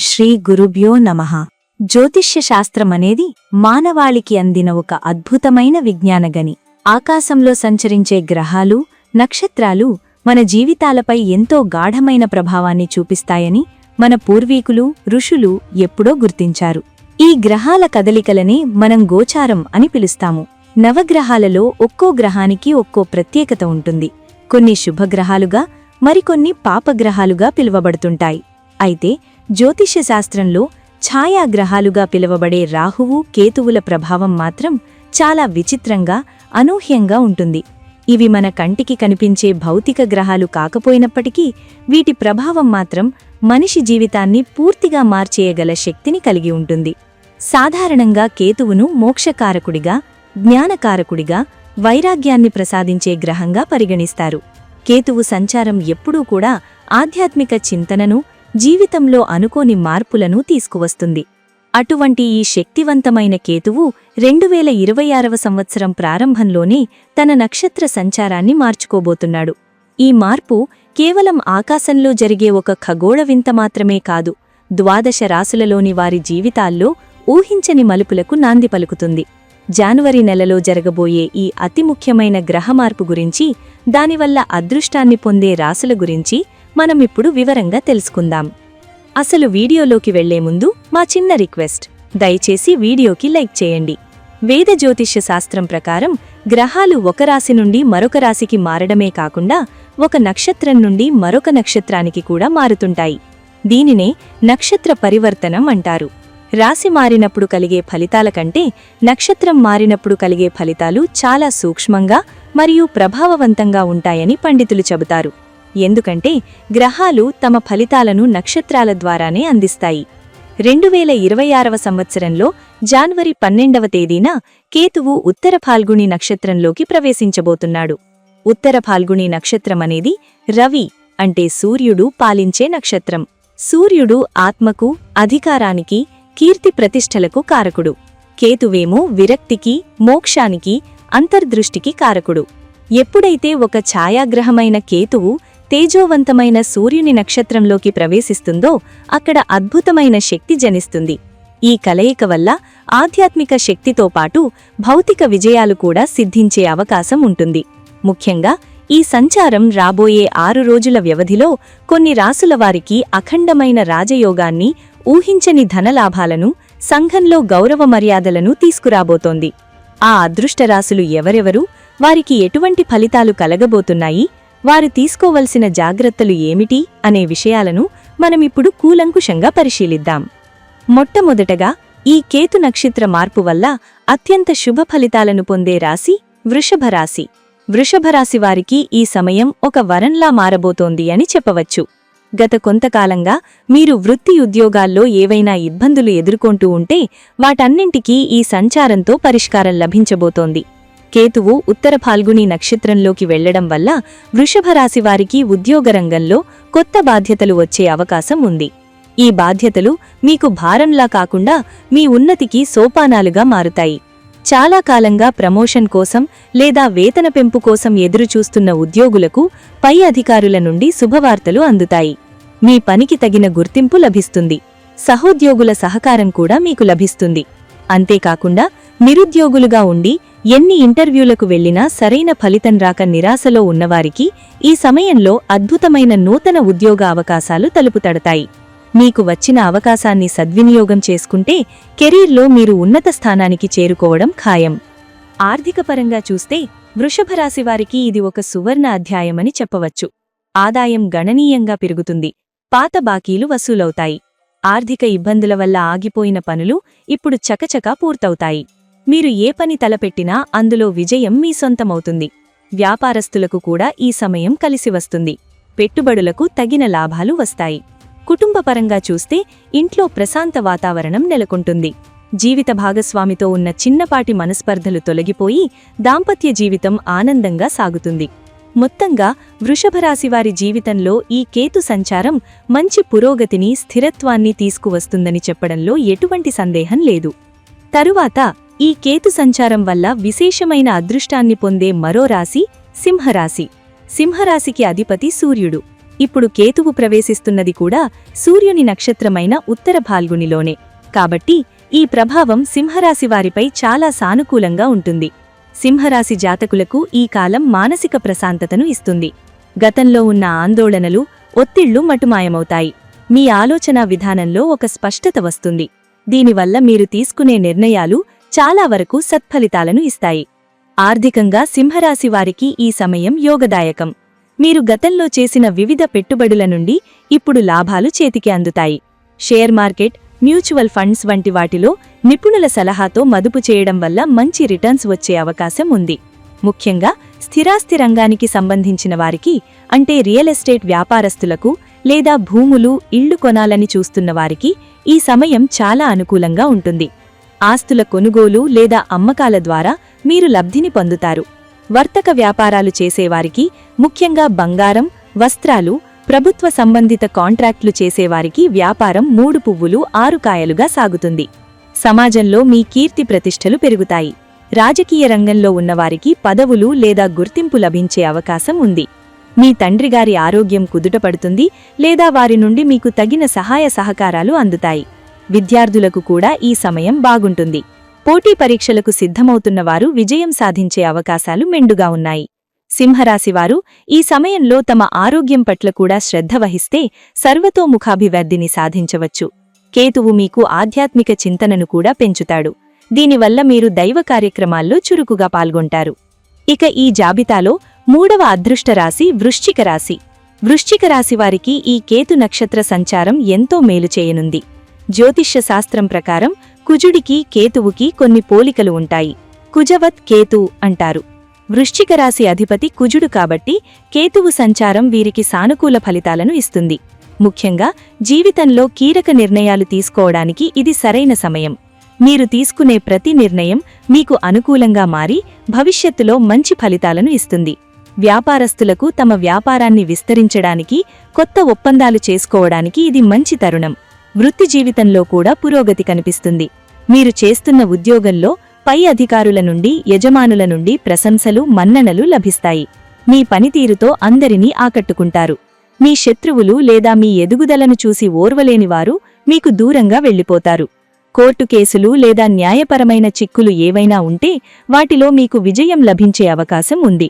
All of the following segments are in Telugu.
శ్రీ గురుభ్యో నమః. జ్యోతిష్యశాస్త్రమనేది మానవాళికి అందిన ఒక అద్భుతమైన విజ్ఞానగని. ఆకాశంలో సంచరించే గ్రహాలు నక్షత్రాలు మన జీవితాలపై ఎంతో గాఢమైన ప్రభావాన్ని చూపిస్తాయని మన పూర్వీకులు ఋషులు ఎప్పుడో గుర్తించారు. ఈ గ్రహాల కదలికలనే మనం గోచారం అని పిలుస్తాము. నవగ్రహాలలో ఒక్కో గ్రహానికి ఒక్కో ప్రత్యేకత ఉంటుంది. కొన్ని శుభగ్రహాలుగా మరికొన్ని పాపగ్రహాలుగా పిలువబడుతుంటాయి. అయితే జ్యోతిష్య శాస్త్రంలో ఛాయాగ్రహాలుగా పిలువబడే రాహువు కేతువుల ప్రభావం మాత్రం చాలా విచిత్రంగా అనూహ్యంగా ఉంటుంది. ఇవి మన కంటికి కనిపించే భౌతిక గ్రహాలు కాకపోయినప్పటికీ వీటి ప్రభావం మాత్రం మనిషి జీవితాన్ని పూర్తిగా మార్చేయగల శక్తిని కలిగి ఉంటుంది. సాధారణంగా కేతువును మోక్షకారకుడిగా జ్ఞానకారకుడిగా వైరాగ్యాన్ని ప్రసాదించే గ్రహంగా పరిగణిస్తారు. కేతువు సంచారం ఎప్పుడూ కూడా ఆధ్యాత్మిక చింతనను జీవితంలో అనుకోని మార్పులను తీసుకువస్తుంది. అటువంటి ఈ శక్తివంతమైన కేతువు రెండువేల ఇరవై ఆరవ సంవత్సరం ప్రారంభంలోనే తన నక్షత్ర సంచారాన్ని మార్చుకోబోతున్నాడు. ఈ మార్పు కేవలం ఆకాశంలో జరిగే ఒక ఖగోళ వింత మాత్రమే కాదు ద్వాదశ రాసులలోని వారి జీవితాల్లో ఊహించని మలుపులకు నాంది పలుకుతుంది. జనవరి నెలలో జరగబోయే ఈ అతి ముఖ్యమైన గ్రహ మార్పు గురించి దానివల్ల అదృష్టాన్ని పొందే రాసుల గురించి మనం ఇప్పుడు వివరంగా తెలుసుకుందాం. అసలు వీడియోలోకి వెళ్ళే ముందు మా చిన్న రిక్వెస్ట్. దయచేసి వీడియోకి లైక్ చేయండి. వేద జ్యోతిష్య శాస్త్రం ప్రకారం గ్రహాలు ఒక రాశి నుండి మరొక రాశికి మారడమే కాకుండా ఒక నక్షత్రం నుండి మరొక నక్షత్రానికి కూడా మారుతుంటాయి. దీనినే నక్షత్ర పరివర్తనం అంటారు. రాశి మారినప్పుడు కలిగే ఫలితాల కంటే నక్షత్రం మారినప్పుడు కలిగే ఫలితాలు చాలా సూక్ష్మంగా మరియు ప్రభావవంతంగా ఉంటాయని పండితులు చెబుతారు. ఎందుకంటే గ్రహాలు తమ ఫలితాలను నక్షత్రాల ద్వారానే అందిస్తాయి. రెండు వేల ఇరవై ఆరవ సంవత్సరంలో జాన్వరి పన్నెండవ తేదీన కేతువు ఉత్తర ఫాల్గుణి నక్షత్రంలోకి ప్రవేశించబోతున్నాడు. ఉత్తర ఫాల్గుణి నక్షత్రమనేది రవి అంటే సూర్యుడు పాలించే నక్షత్రం. సూర్యుడు ఆత్మకు అధికారానికి కీర్తి ప్రతిష్టలకు కారకుడు. కేతువేమో విరక్తికి మోక్షానికి అంతర్దృష్టికి కారకుడు. ఎప్పుడైతే ఒక ఛాయాగ్రహమైన కేతువు తేజోవంతమైన సూర్యుని నక్షత్రంలోకి ప్రవేశిస్తుందో అక్కడ అద్భుతమైన శక్తి జనిస్తుంది. ఈ కలయిక వల్ల ఆధ్యాత్మిక శక్తితో పాటు భౌతిక విజయాలు కూడా సిద్ధించే అవకాశం ఉంటుంది. ముఖ్యంగా ఈ సంచారం రాబోయే ఆరు రోజుల వ్యవధిలో కొన్ని రాసుల వారికి అఖండమైన రాజయోగాన్ని ఊహించని ధనలాభాలను సంఘంలో గౌరవ మర్యాదలను తీసుకురాబోతోంది. ఆ అదృష్టరాశులు ఎవరెవరు వారికి ఎటువంటి ఫలితాలు కలగబోతున్నాయి వారు తీసుకోవలసిన జాగ్రత్తలు ఏమిటి అనే విషయాలను మనమిప్పుడు కూలంకుషంగా పరిశీలిద్దాం. మొట్టమొదటగా ఈ కేతు నక్షత్ర మార్పు వల్ల అత్యంత శుభ ఫలితాలను పొందే రాశి వృషభరాశి వృషభరాశి వారికి ఈ సమయం ఒక వరంలా మారబోతోంది అని చెప్పవచ్చు. గత కొంతకాలంగా మీరు వృత్తి ఉద్యోగాల్లో ఏవైనా ఇబ్బందులు ఎదుర్కొంటూ ఉంటే వాటన్నింటికీ ఈ సంచారంతో పరిష్కారం లభించబోతోంది. కేతువు ఉత్తర ఫాల్గుని నక్షత్రంలోకి వెళ్ళడం వల్ల వృషభరాశి వారికి ఉద్యోగరంగంలో కొత్త బాధ్యతలు వచ్చే అవకాశం ఉంది. ఈ బాధ్యతలు మీకు భారంలా కాకుండా మీ ఉన్నతికి సోపానాలుగా మారుతాయి. చాలా కాలంగా ప్రమోషన్ కోసం లేదా వేతన పెంపు కోసం ఎదురుచూస్తున్న ఉద్యోగులకు పై అధికారుల నుండి శుభవార్తలు అందుతాయి. మీ పనికి తగిన గుర్తింపు లభిస్తుంది. సహోద్యోగుల సహకారం కూడా మీకు లభిస్తుంది. అంతేకాకుండా నిరుద్యోగులుగా ఉండి ఎన్ని ఇంటర్వ్యూలకు వెళ్ళినా సరైన ఫలితం రాక నిరాశలో ఉన్నవారికి ఈ సమయంలో అద్భుతమైన నూతన ఉద్యోగ అవకాశాలు తలుపుతడతాయి. మీకు వచ్చిన అవకాశాన్ని సద్వినియోగం చేసుకుంటే కెరీర్లో మీరు ఉన్నత స్థానానికి చేరుకోవడం ఖాయం. ఆర్థికపరంగా చూస్తే వృషభరాశివారికి ఇది ఒక సువర్ణ అధ్యాయమని చెప్పవచ్చు. ఆదాయం గణనీయంగా పెరుగుతుంది. పాత బాకీలు వసూలవుతాయి. ఆర్థిక ఇబ్బందుల వల్ల ఆగిపోయిన పనులు ఇప్పుడు చకచకా పూర్తవుతాయి. మీరు ఏ పని తలపెట్టినా అందులో విజయం మీ సొంతమవుతుంది. వ్యాపారస్తులకు కూడా ఈ సమయం కలిసి వస్తుంది. పెట్టుబడులకు తగిన లాభాలు వస్తాయి. కుటుంబపరంగా చూస్తే ఇంట్లో ప్రశాంత వాతావరణం నెలకొంటుంది. జీవిత భాగస్వామితో ఉన్న చిన్నపాటి మనస్పర్ధలు తొలగిపోయి దాంపత్య జీవితం ఆనందంగా సాగుతుంది. మొత్తంగా వృషభరాశివారి జీవితంలో ఈ కేతు సంచారం మంచి పురోగతిని స్థిరత్వాన్ని తీసుకువస్తుందని చెప్పడంలో ఎటువంటి సందేహం లేదు. తరువాత ఈ కేతు సంచారం వల్ల విశేషమైన అదృష్టాన్ని పొందే మరో రాశి సింహరాశి. సింహరాశికి అధిపతి సూర్యుడు. ఇప్పుడు కేతువు ప్రవేశిస్తున్నది కూడా సూర్యుని నక్షత్రమైన ఉత్తర భాల్గునిలోనే కాబట్టి ఈ ప్రభావం సింహరాశి వారిపై చాలా సానుకూలంగా ఉంటుంది. సింహరాశి జాతకులకు ఈ కాలం మానసిక ప్రశాంతతను ఇస్తుంది. గతంలో ఉన్న ఆందోళనలు ఒత్తిళ్ళు మటుమాయమవుతాయి. మీ ఆలోచనా విధానంలో ఒక స్పష్టత వస్తుంది. దీనివల్ల మీరు తీసుకునే నిర్ణయాలు చాలా వరకు సత్ఫలితాలను ఇస్తాయి. ఆర్థికంగా సింహరాశి వారికి ఈ సమయం యోగదాయకం. మీరు గతంలో చేసిన వివిధ పెట్టుబడుల నుండి ఇప్పుడు లాభాలు చేతికి అందుతాయి. షేర్ మార్కెట్ మ్యూచువల్ ఫండ్స్ వంటి వాటిలో నిపుణుల సలహాతో మదుపు చేయడం వల్ల మంచి రిటర్న్స్ వచ్చే అవకాశం ఉంది. ముఖ్యంగా స్థిరాస్తి రంగానికి సంబంధించిన వారికి అంటే రియల్ ఎస్టేట్ వ్యాపారస్తులకు లేదా భూములు ఇళ్ళు కొనాలని చూస్తున్న వారికి ఈ సమయం చాలా అనుకూలంగా ఉంటుంది. ఆస్తుల కొనుగోలు లేదా అమ్మకాల ద్వారా మీరు లబ్ధిని పొందుతారు. వర్తక వ్యాపారాలు చేసేవారికి ముఖ్యంగా బంగారం వస్త్రాలు ప్రభుత్వ సంబంధిత కాంట్రాక్టులు చేసేవారికి వ్యాపారం మూడు పువ్వులు ఆరు కాయలుగా సాగుతుంది. సమాజంలో మీ కీర్తి ప్రతిష్టలు పెరుగుతాయి. రాజకీయ రంగంలో ఉన్నవారికి పదవులు లేదా గుర్తింపు లభించే అవకాశం ఉంది. మీ తండ్రిగారి ఆరోగ్యం కుదుటపడుతుంది లేదా వారి నుండి మీకు తగిన సహాయ సహకారాలు అందుతాయి. విద్యార్థులకు కూడా ఈ సమయం బాగుంటుంది. పోటీ పరీక్షలకు సిద్ధమవుతున్నవారు విజయం సాధించే అవకాశాలు మెండుగా ఉన్నాయి. సింహరాశివారు ఈ సమయంలో తమ ఆరోగ్యం పట్ల కూడా శ్రద్ధ వహిస్తే సర్వతోముఖాభివృద్ధిని సాధించవచ్చు. కేతువు మీకు ఆధ్యాత్మిక చింతనను కూడా పెంచుతాడు. దీనివల్ల మీరు దైవ కార్యక్రమాల్లో చురుకుగా పాల్గొంటారు. ఇక ఈ జాబితాలో మూడవ అదృష్ట రాశి వృశ్చిక రాశి. వృశ్చిక ఈ కేతు నక్షత్ర సంచారం ఎంతో మేలు చేయనుంది. జ్యోతిష్య శాస్త్రం ప్రకారం కుజుడికి కేతువుకి కొన్ని పోలికలు ఉంటాయి. కుజవత్ కేతు అంటారు. వృశ్చిక రాశి అధిపతి కుజుడు కాబట్టి కేతువు సంచారం వీరికి సానుకూల ఫలితాలను ఇస్తుంది. ముఖ్యంగా జీవితంలో కీలక నిర్ణయాలు తీసుకోవడానికి ఇది సరైన సమయం. మీరు తీసుకునే ప్రతి నిర్ణయం మీకు అనుకూలంగా మారి భవిష్యత్తులో మంచి ఫలితాలను ఇస్తుంది. వ్యాపారస్తులకు తమ వ్యాపారాన్ని విస్తరించడానికి కొత్త ఒప్పందాలు చేసుకోవడానికి ఇది మంచి తరుణం. వృత్తి జీవితంలో కూడా పురోగతి కనిపిస్తుంది. మీరు చేస్తున్న ఉద్యోగంలో పై అధికారుల నుండి యజమానుల నుండి ప్రశంసలు మన్ననలు లభిస్తాయి. మీ పనితీరుతో అందరినీ ఆకట్టుకుంటారు. మీ శత్రువులు లేదా మీ ఎదుగుదలను చూసి ఓర్వలేనివారు మీకు దూరంగా వెళ్ళిపోతారు. కోర్టు కేసులు లేదా న్యాయపరమైన చిక్కులు ఏవైనా ఉంటే వాటిలో మీకు విజయం లభించే అవకాశం ఉంది.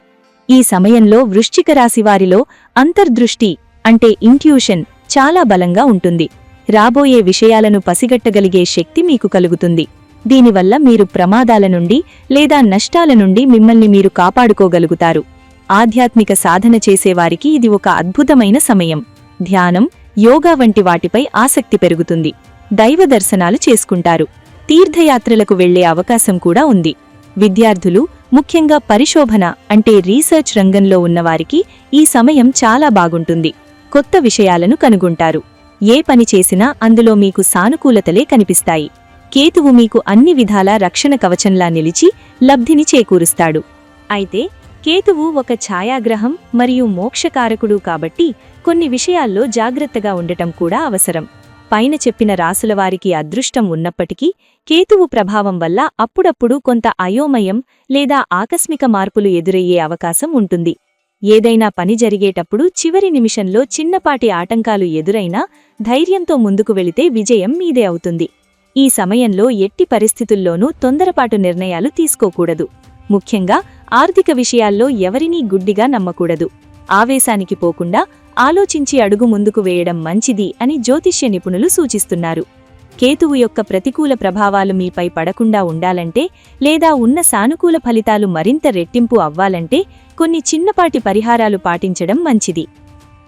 ఈ సమయంలో వృశ్చిక రాశివారిలో అంతర్దృష్టి అంటే ఇంట్యూషన్ చాలా బలంగా ఉంటుంది. రాబోయే విషయాలను పసిగట్టగలిగే శక్తి మీకు కలుగుతుంది. దీనివల్ల మీరు ప్రమాదాల నుండి లేదా నష్టాల నుండి మిమ్మల్ని మీరు కాపాడుకోగలుగుతారు. ఆధ్యాత్మిక సాధన చేసేవారికి ఇది ఒక అద్భుతమైన సమయం. ధ్యానం యోగా వంటి వాటిపై ఆసక్తి పెరుగుతుంది. దైవ దర్శనాలు చేసుకుంటారు. తీర్థయాత్రలకు వెళ్ళే అవకాశం కూడా ఉంది. విద్యార్థులు ముఖ్యంగా పరిశోభన అంటే రీసెర్చ్ రంగంలో ఉన్నవారికి ఈ సమయం చాలా బాగుంటుంది. కొత్త విషయాలను కనుగొంటారు. ఏ పని చేసినా అందులో మీకు సానుకూలతలే కనిపిస్తాయి. కేతువు మీకు అన్ని విధాలా రక్షణ కవచంలా నిలిచి లబ్ధిని చేకూరుస్తాడు. అయితే కేతువు ఒక ఛాయాగ్రహం మరియు మోక్షకారకుడు కాబట్టి కొన్ని విషయాల్లో జాగ్రత్తగా ఉండటం కూడా అవసరం. పైన చెప్పిన రాసులవారికి అదృష్టం ఉన్నప్పటికీ కేతువు ప్రభావం వల్ల అప్పుడప్పుడు కొంత అయోమయం లేదా ఆకస్మిక మార్పులు ఎదురయ్యే అవకాశం ఉంటుంది. ఏదైనా పని జరిగేటప్పుడు చివరి నిమిషంలో చిన్నపాటి ఆటంకాలు ఎదురైనా ధైర్యంతో ముందుకు వెళితే విజయం మీదే అవుతుంది. ఈ సమయంలో ఎట్టి పరిస్థితుల్లోనూ తొందరపాటు నిర్ణయాలు తీసుకోకూడదు. ముఖ్యంగా ఆర్థిక విషయాల్లో ఎవరినీ గుడ్డిగా నమ్మకూడదు. ఆవేశానికి పోకుండా ఆలోచించి అడుగు ముందుకు వేయడం మంచిది అని జ్యోతిష్య నిపుణులు సూచిస్తున్నారు. కేతువు యొక్క ప్రతికూల ప్రభావాలు మీపై పడకుండా ఉండాలంటే లేదా ఉన్న సానుకూల ఫలితాలు మరింత రెట్టింపు అవ్వాలంటే కొన్ని చిన్నపాటి పరిహారాలు పాటించడం మంచిది.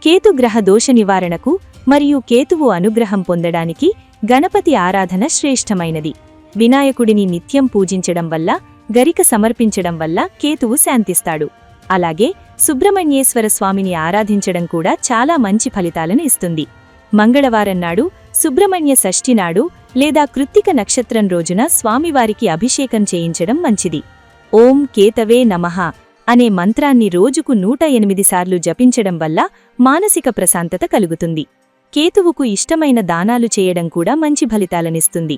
కేతు గ్రహ దోష నివారణకు మరియు కేతువు అనుగ్రహం పొందడానికి గణపతి ఆరాధన శ్రేష్టమైనది. వినాయకుడిని నిత్యం పూజించడం వల్ల గరిక సమర్పించడం వల్ల కేతువు శాంతిస్తాడు. అలాగే సుబ్రహ్మణ్యేశ్వర స్వామిని ఆరాధించడం కూడా చాలా మంచి ఫలితాలను ఇస్తుంది. మంగళవారం నాడు సుబ్రహ్మణ్య షష్ఠి నాడు లేదా కృత్తిక నక్షత్రం రోజున స్వామివారికి అభిషేకం చేయించడం మంచిది. ఓం కేతవే నమః. అనే మంత్రాన్ని రోజుకు నూట ఎనిమిది సార్లు జపించడం వల్ల మానసిక ప్రశాంతత కలుగుతుంది. కేతువుకు ఇష్టమైన దానాలు చేయడం కూడా మంచి ఫలితాలనిస్తుంది.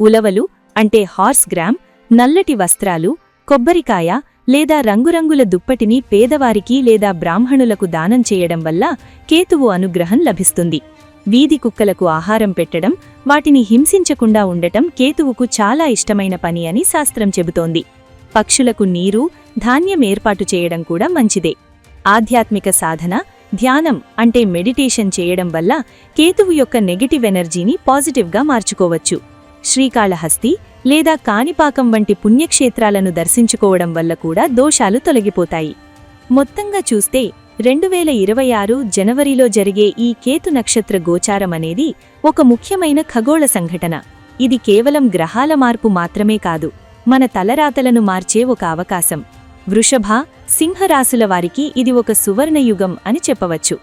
ఉలవలు అంటే హార్స్ గ్రామ్ నల్లటి వస్త్రాలు కొబ్బరికాయ లేదా రంగురంగుల దుప్పటిని పేదవారికి లేదా బ్రాహ్మణులకు దానం చేయడం వల్ల కేతువు అనుగ్రహం లభిస్తుంది. వీధి కుక్కలకు ఆహారం పెట్టడం వాటిని హింసించకుండా ఉండటం కేతువుకు చాలా ఇష్టమైన పని అని శాస్త్రం చెబుతోంది. పక్షులకు నీరు ధాన్యం ఏర్పాటు చేయడం కూడా మంచిదే. ఆధ్యాత్మిక సాధన ధ్యానం అంటే మెడిటేషన్ చేయడం వల్ల కేతువు యొక్క నెగటివ్ ఎనర్జీని పాజిటివ్గా మార్చుకోవచ్చు. శ్రీకాళహస్తి లేదా కాణిపాకం వంటి పుణ్యక్షేత్రాలను దర్శించుకోవడం వల్ల కూడా దోషాలు తొలగిపోతాయి. మొత్తంగా చూస్తే రెండు వేల ఇరవై ఆరు జనవరిలో జరిగే ఈ కేతు నక్షత్ర గోచారం అనేది ఒక ముఖ్యమైన ఖగోళ సంఘటన. ఇది కేవలం గ్రహాల మార్పు మాత్రమే కాదు మన తలరాతలను మార్చే ఒక అవకాశం. వృషభ సింహరాశుల వారికి ఇది ఒక సువర్ణయుగం అని చెప్పవచ్చు.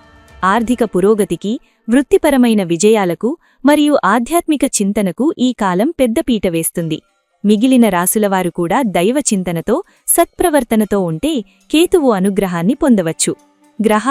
ఆర్థిక పురోగతికి వృత్తిపరమైన విజయాలకు మరియు ఆధ్యాత్మిక చింతనకు ఈ కాలం పెద్దపీట వేస్తుంది. మిగిలిన రాసులవారు కూడా దైవ చింతనతో సత్ప్రవర్తనతో ఉంటే కేతువు అనుగ్రహాన్ని పొందవచ్చు. గ్రహాల